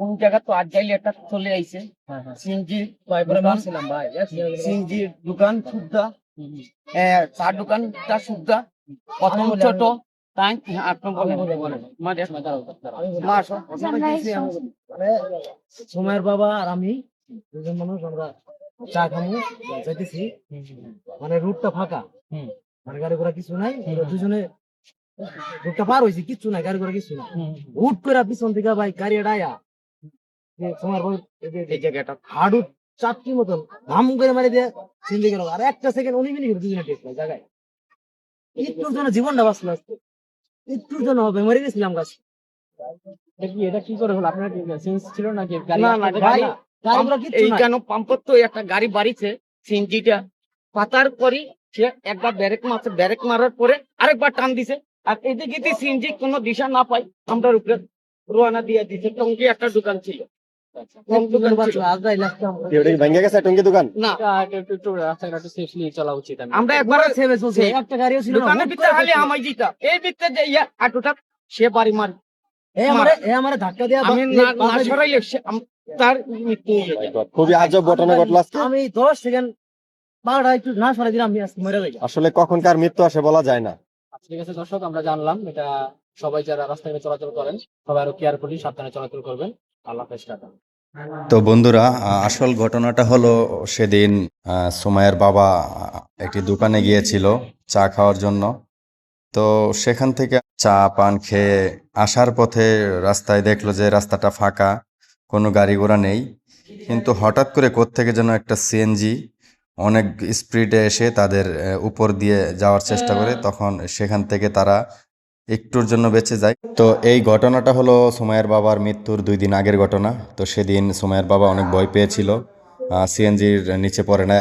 কোন জায়গা তো আজ যাইলে একটা চলে আইছে। হ্যাঁ হ্যাঁ। সিএনজি ভাই পরে দোকান। সুদ্ধা। চার দোকানটা সুদ্ধা। প্রথম ছোট তাই হ্যাঁ, আপনি বলেন। মানে সময়ের বাবা আর আমি দুজন মানুষ আমরা চা খামু যাইতেছি। মানে রুটটা ফাঁকা। হুম। মানে গাড়ি ঘোড়া কিছু নাই দুজনে রুটটা পার হয়েছি কিছু নাই গাড়ি ঘোড়া কিছু নাই। হুট করে পিছন থেকে ভাই গাড়ি ডায়া সময়ের এই জায়গাটা। হাডু চাপটি মতন ধাম করে মারি দিয়ে চিন্তা গেল। আর একটা সেকেন্ড উনি মিনিট দুজনে টেক নাই জায়গায়। একটুর জন্য জীবনটা বাঁচলো আজকে। একটুর জন্য হবে মরে গেছিলাম গাছ। এটা কি করে হলো? আপনার সেন্স ছিল নাকি? না, না, গাড়ি ঘোড়া কিচ্ছু এই কেন পাম্পর তো একটা গাড়ি বাড়িছে সিএনজিটা। পাতার পরই সে একবার ব্যারেক মারছে ব্যারেক মারার পরে আরেকবার টান দিছে। আর এদিকে সিএনজি কোনো দিশা না পাই আমরা উপরে রোয়ানা দিয়ে দিছে। টঙ্কি একটা দোকান ছিল। কম একটু দোকান ছিল। বাঁচলো, আজরাইল লাগতো আমরা। ওটা কি ভেঙে গেছে টঙ্কি দোকান? না। একটু একটু একটু রাস্তাঘাট একটু সেফলি চলা উচিত আমি। আমরা একবার একবারে চলছে, একটা গাড়িও ছিল দোকানের ভিতরে খালি আমায় দিতা এই ভিতরে যে ইয়া আটুটা সে বাড়ি মার। এ আমারে এ আমারে ধাক্কা দিয়া আমি বা- না না বাসায় দিছে। সরাইলে সে- আম- তার মৃত্যু খুবই আজব ঘটনা ঘটলো আমি দশ সেকেন্ড বারোটা একটু না সরাই দিলাম আমি আজকে মরে যাই। আসলে কখন কার মৃত্যু আসে বলা যায় না। আচ্ছা, ঠিক আছে দর্শক আমরা জানলাম এটা সবাই যারা রাস্তাঘাটে চলাচল করেন সবাই আরও কেয়ারফুলি সাবধানে চলাচল করবেন। তো বন্ধুরা আসল ঘটনাটা হলো সেদিন আহ, সুমাইয়ের বাবা একটি দোকানে গিয়েছিল চা খাওয়ার জন্য। তো সেখান থেকে চা পান খেয়ে আসার পথে রাস্তায় দেখল যে রাস্তাটা ফাঁকা কোনো গাড়ি ঘোড়া নেই। কিন্তু হঠাৎ করে কোত্থেকে যেন একটা সিএনজি অনেক স্পিডে এসে তাদের উপর দিয়ে যাওয়ার চেষ্টা করে। তখন সেখান থেকে তারা একটুর জন্য বেঁচে যায়। তো এই ঘটনাটা হলো সোমায়ের বাবার মৃত্যুর দুই দিন আগের ঘটনা। তো সেদিন সোমায়ের বাবা অনেক ভয় পেয়েছিল। সিএনজির নিচে পড়ে না।